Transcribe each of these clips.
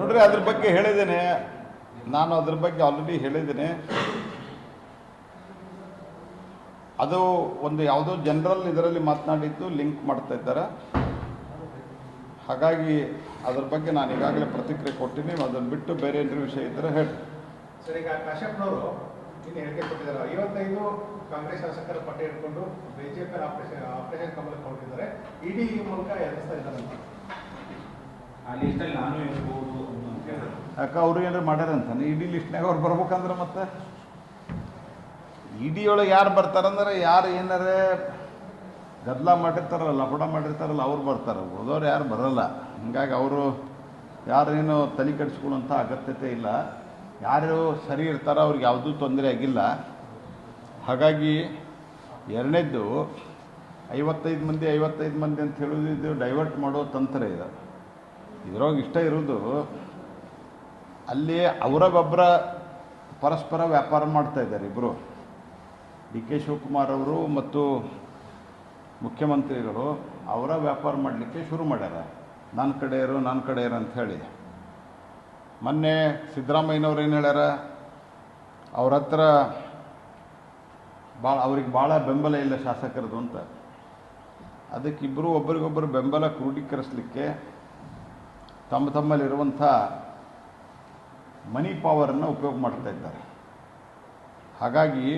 ನೋಡ್ರಿ ಅದ್ರ ಬಗ್ಗೆ ಹೇಳಿದ್ದೇನೆ. ನಾನು ಅದ್ರ ಬಗ್ಗೆ ಆಲ್ರೆಡಿ ಹೇಳಿದ್ದೇನೆ. ಅದು ಒಂದು ಯಾವುದೋ ಜನರಲ್ ಇದರಲ್ಲಿ ಮಾತನಾಡಿದ್ದು ಲಿಂಕ್ ಮಾಡ್ತಾ ಇದ್ದಾರೆ. ಹಾಗಾಗಿ ಅದ್ರ ಬಗ್ಗೆ ನಾನು ಈಗಾಗಲೇ ಪ್ರತಿಕ್ರಿಯೆ ಕೊಟ್ಟಿನಿ. ಅದನ್ನು ಬಿಟ್ಟು ಬೇರೆ ಏನಾದ್ರು ವಿಷಯ ಇದ್ದರೆ ಹೇಳಿ ಸರ್ ಈಗ ಕಾಶ್ಯಪ್ನವರು ಇನ್ನು ಹೇಳಿಕೆ ಕೊಟ್ಟಿದ್ದಾರೆ. ಐವತ್ತೈದು ಕಾಂಗ್ರೆಸ್ ಶಾಸಕರ ಪಟ್ಟಿ ಇಟ್ಕೊಂಡು ಬಿಜೆಪಿ ಆಪರೇಷನ್ ಆಪರೇಷನ್ ಕಮಲಕ್ಕೆ ಕೊಟ್ಟಿದ್ದಾರೆ ಇಡೀ ಈ ಮೂಲಕ ಎದುರಿಸ್ತಾ ಇದ್ದಾರೆ ಅಂತ ಆ ಲಿಸ್ಟಲ್ಲಿ ನಾನು ಇರ್ಬೋದು. ಯಾಕೆ ಅವರು ಏನಾರು ಮಾಡ್ಯಾರ ಅಂತಾನೆ ಇಡಿ ಲಿಸ್ಟ್ನಾಗ ಅವ್ರು ಬರ್ಬೇಕಂದ್ರೆ ಮತ್ತೆ? ಇಡಿ ಒಳಗೆ ಯಾರು ಬರ್ತಾರಂದ್ರೆ ಯಾರು ಏನಾರೇ ಗದ್ದಲ ಮಾಡಿರ್ತಾರಲ್ಲ, ಲಪಡ ಮಾಡಿರ್ತಾರಲ್ಲ, ಅವ್ರು ಬರ್ತಾರೆ. ಉಳಿದವ್ರು ಯಾರು ಬರಲ್ಲ. ಹೀಗಾಗಿ ಅವರು ಯಾರೇನು ತಲೆ ಕೆಡಿಸ್ಕೊಳ್ಳೋಂಥ ಅಗತ್ಯತೆ ಇಲ್ಲ. ಯಾರು ಸರಿ ಇರ್ತಾರೋ, ಅವ್ರಿಗೆ ಯಾವುದೂ ತೊಂದರೆ ಆಗಿಲ್ಲ. ಹಾಗಾಗಿ ಎರಡನೇದ್ದು ಐವತ್ತೈದು ಮಂದಿ ಐವತ್ತೈದು ಮಂದಿ ಅಂತ ಹೇಳೋದು ಇದು ಡೈವರ್ಟ್ ಮಾಡೋ ತಂತ್ರ ಇದು. ಇದ್ರೊಳಗೆ ಇಷ್ಟ ಇರೋದು ಅಲ್ಲಿ ಅವರಗೊಬ್ಬರ ಪರಸ್ಪರ ವ್ಯಾಪಾರ ಮಾಡ್ತಾ ಇದ್ದಾರೆ ಇಬ್ಬರು ಡಿ ಕೆ ಶಿವಕುಮಾರ್ ಅವರು ಮತ್ತು ಮುಖ್ಯಮಂತ್ರಿಗಳು ಅವರ ವ್ಯಾಪಾರ ಮಾಡಲಿಕ್ಕೆ ಶುರು ಮಾಡ್ಯಾರ. ನನ್ನ ಕಡೆ ಇರು ನನ್ನ ಕಡೆ ಇರು ಹೇಳಿ. ಮೊನ್ನೆ ಸಿದ್ದರಾಮಯ್ಯನವ್ರು ಏನು ಹೇಳ್ಯಾರ? ಅವ್ರ ಹತ್ರ ಭಾಳ ಅವ್ರಿಗೆ ಭಾಳ ಬೆಂಬಲ ಇಲ್ಲ ಶಾಸಕರದು ಅಂತ. ಅದಕ್ಕಿಬ್ಬರು ಒಬ್ಬರಿಗೊಬ್ಬರು ಬೆಂಬಲ ಕ್ರೋಢೀಕರಿಸಲಿಕ್ಕೆ ತಮ್ಮ ತಮ್ಮಲ್ಲಿರುವಂಥ ಮನಿ ಪವರನ್ನು ಉಪಯೋಗ ಮಾಡ್ತಾ ಇದ್ದಾರೆ. ಹಾಗಾಗಿ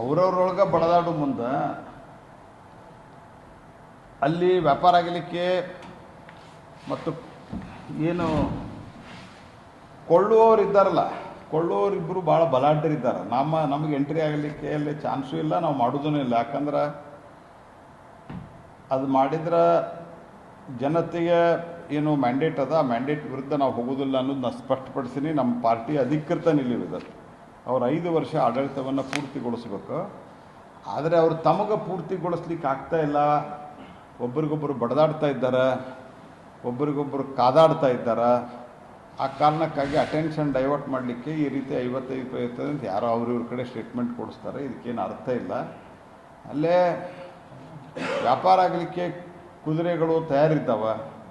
ಅವರವ್ರೊಳಗೆ ಬಡದಾಡೋ ಮುಂದೆ ಅಲ್ಲಿ ವ್ಯಾಪಾರ ಆಗಲಿಕ್ಕೆ ಮತ್ತು ಏನು ಕೊಳ್ಳುವವರು ಇದ್ದಾರಲ್ಲ ಕೊಳ್ಳುವವರಿಬ್ಬರು ಭಾಳ ಬಲಾಢ್ಯರಿದ್ದಾರೆ ನಮ್ಮ, ನಮಗೆ ಎಂಟ್ರಿ ಆಗಲಿಕ್ಕೆ ಅಲ್ಲಿ ಚಾನ್ಸು ಇಲ್ಲ, ನಾವು ಮಾಡೋದೂ ಇಲ್ಲ. ಯಾಕಂದ್ರೆ ಅದು ಮಾಡಿದ್ರೆ ಜನತೆಗೆ ಏನು ಮ್ಯಾಂಡೇಟ್ ಅದ, ಆ ಮ್ಯಾಂಡೇಟ್ ವಿರುದ್ಧ ನಾವು ಹೋಗೋದಿಲ್ಲ ಅನ್ನೋದು ನಾನು ಸ್ಪಷ್ಟಪಡಿಸಿನಿ. ನಮ್ಮ ಪಾರ್ಟಿ ಅಧಿಕೃತ ನಿಲುವಿದೆ. ಅವ್ರು ಐದು ವರ್ಷ ಆಡಳಿತವನ್ನು ಪೂರ್ತಿಗೊಳಿಸ್ಬೇಕು. ಆದರೆ ಅವರು ತಮಗೆ ಪೂರ್ತಿಗೊಳಿಸ್ಲಿಕ್ಕೆ ಆಗ್ತಾ ಇಲ್ಲ. ಒಬ್ರಿಗೊಬ್ಬರು ಬಡದಾಡ್ತಾ ಇದ್ದಾರೆ. ಒಬ್ರಿಗೊಬ್ಬರು ಕಾದಾಡ್ತಾ ಇದ್ದಾರೆ. ಆ ಕಾರಣಕ್ಕಾಗಿ ಅಟೆನ್ಷನ್ ಡೈವರ್ಟ್ ಮಾಡಲಿಕ್ಕೆ ಈ ರೀತಿ ಐವತ್ತೈದು ಪ್ರಯತ್ನ ಅಂತ ಯಾರೋ ಅವ್ರ ಇವ್ರ ಕಡೆ ಸ್ಟೇಟ್ಮೆಂಟ್ ಕೊಡಿಸ್ತಾರೆ. ಇದಕ್ಕೇನು ಅರ್ಥ ಇಲ್ಲ. ಅಲ್ಲೇ ವ್ಯಾಪಾರ ಆಗಲಿಕ್ಕೆ ಕುದುರೆಗಳು ತಯಾರಿದ್ದಾವೆ.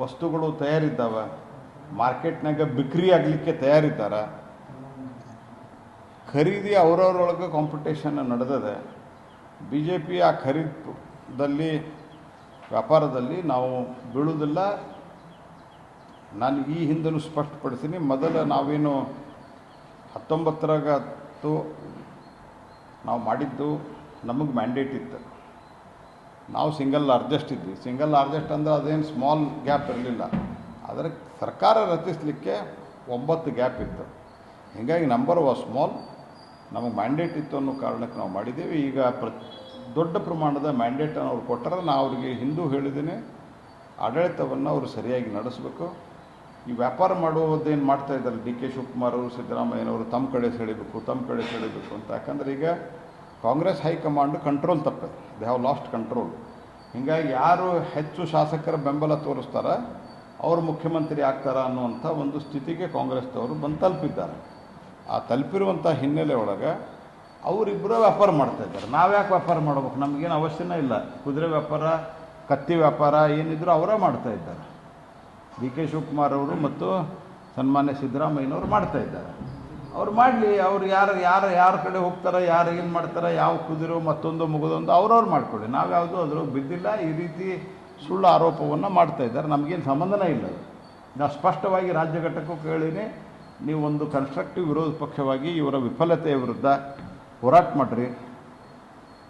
ವಸ್ತುಗಳು ತಯಾರಿದ್ದಾವೆ, ಮಾರ್ಕೆಟ್ನಾಗ ಬಿಕ್ರಿ ಆಗಲಿಕ್ಕೆ ತಯಾರಿದ್ದಾರೆ, ಖರೀದಿ ಅವರವರೊಳಗೆ ಕಾಂಪಿಟೇಷನ್ ನಡೆದಿದೆ. ಬಿ ಜೆ ಪಿ ಆ ಖರೀದಲ್ಲಿ ವ್ಯಾಪಾರದಲ್ಲಿ ನಾವು ಬೀಳುವುದಿಲ್ಲ ನಾನು ಈ ಹಿಂದೂ ಸ್ಪಷ್ಟಪಡಿಸ್ತೀನಿ, ಮೊದಲ ನಾವೇನು ಹತ್ತೊಂಬತ್ತರಾಗತ್ತು ನಾವು ಮಾಡಿದ್ದು ನಮಗೆ ಮ್ಯಾಂಡೇಟ್ ಇತ್ತು. ನಾವು ಸಿಂಗಲ್ ಲಾರ್ಜೆಸ್ಟ್ ಇದ್ವಿ. ಸಿಂಗಲ್ ಲಾರ್ಜೆಸ್ಟ್ ಅಂದ್ರೆ ಅದೇನು ಸ್ಮಾಲ್ ಗ್ಯಾಪ್ ಇರಲಿಲ್ಲ. ಆದರೆ ಸರ್ಕಾರ ರಚಿಸಲಿಕ್ಕೆ ಒಂಬತ್ತು ಗ್ಯಾಪ್ ಇತ್ತು. ಹೀಗಾಗಿ ನಂಬರ್ ವಾಸ್ ಸ್ಮಾಲ್ ನಮಗೆ ಮ್ಯಾಂಡೇಟ್ ಇತ್ತು ಅನ್ನೋ ಕಾರಣಕ್ಕೆ ನಾವು ಮಾಡಿದ್ದೇವೆ ಈಗ ಪ್ರ ದೊಡ್ಡ ಪ್ರಮಾಣದ ಮ್ಯಾಂಡೇಟನ್ನು ಅವ್ರು ಕೊಟ್ಟರೆ, ನಾ ಅವರಿಗೆ ಹಿಂದೂ ಹೇಳಿದ್ದೀನಿ ಆಡಳಿತವನ್ನು ಅವರು ಸರಿಯಾಗಿ ನಡೆಸಬೇಕು. ಈ ವ್ಯಾಪಾರ ಮಾಡುವುದೇನು ಮಾಡ್ತಾ ಇದ್ದಾರೆ? ಡಿ ಕೆ ಶಿವಕುಮಾರ್ ಅವರು, ಸಿದ್ದರಾಮಯ್ಯನವರು ತಮ್ಮ ಕಡೆ ಸೆಳಿಬೇಕು ತಮ್ಮ ಕಡೆ ಸೆಳಿಬೇಕು ಅಂತ. ಯಾಕಂದ್ರೆ ಈಗ ಕಾಂಗ್ರೆಸ್ ಹೈಕಮಾಂಡ್ ಕಂಟ್ರೋಲ್ ತಪ್ಪಿದೆ ದೇ ಹ್ಯಾವ್ ಲಾಸ್ಟ್ ಕಂಟ್ರೋಲ್ ಹೀಗಾಗಿ ಯಾರು ಹೆಚ್ಚು ಶಾಸಕರ ಬೆಂಬಲ ತೋರಿಸ್ತಾರ, ಅವರು ಮುಖ್ಯಮಂತ್ರಿ ಆಗ್ತಾರ ಅನ್ನುವಂಥ ಒಂದು ಸ್ಥಿತಿಗೆ ಕಾಂಗ್ರೆಸ್ದವರು ಬಂದು ತಲುಪಿದ್ದಾರೆ. ಆ ತಲುಪಿರುವಂಥ ಹಿನ್ನೆಲೆ ಒಳಗೆ ಅವರಿಬ್ಬರು ವ್ಯಾಪಾರ ಮಾಡ್ತಾ ಇದ್ದಾರೆ. ನಾವ್ಯಾಕೆ ವ್ಯಾಪಾರ ಮಾಡ್ಬೇಕು? ನಮಗೇನು ಅವಶ್ಯನೇ ಇಲ್ಲ. ಕುದುರೆ ವ್ಯಾಪಾರ, ಕತ್ತಿ ವ್ಯಾಪಾರ ಏನಿದ್ರು ಅವರೇ ಮಾಡ್ತಾ ಇದ್ದಾರೆ. ಡಿ ಕೆ ಶಿವಕುಮಾರ್ ಅವರು ಮತ್ತು ಸನ್ಮಾನ್ಯ ಸಿದ್ದರಾಮಯ್ಯನವರು ಮಾಡ್ತಾ ಇದ್ದಾರೆ. ಅವ್ರು ಮಾಡಲಿ, ಅವ್ರು ಯಾರು ಯಾರು, ಯಾರ ಕಡೆ ಹೋಗ್ತಾರೆ, ಯಾರು ಏನು ಮಾಡ್ತಾರೆ, ಯಾವ ಕುದಿರು, ಮತ್ತೊಂದು ಮುಗಿದೊಂದು ಅವ್ರವ್ರು ಮಾಡ್ಕೊಳ್ಳಿ. ನಾವು ಯಾವುದು ಅದ್ರಾಗ ಬಿದ್ದಿಲ್ಲ, ಈ ರೀತಿ ಸುಳ್ಳು ಆರೋಪವನ್ನು ಮಾಡ್ತಾ ಇದ್ದಾರೆ. ನಮಗೇನು ಸಂಬಂಧನೇ ಇಲ್ಲ. ನಾವು ಸ್ಪಷ್ಟವಾಗಿ ರಾಜ್ಯ ಘಟಕಕ್ಕೂ ಕೇಳೀನಿ. ನೀವು ಒಂದು ಕನ್ಸ್ಟ್ರಕ್ಟಿವ್ ವಿರೋಧ ಪಕ್ಷವಾಗಿ ಇವರ ವಿಫಲತೆಯ ವಿರುದ್ಧ ಹೋರಾಟ ಮಾಡಿರಿ.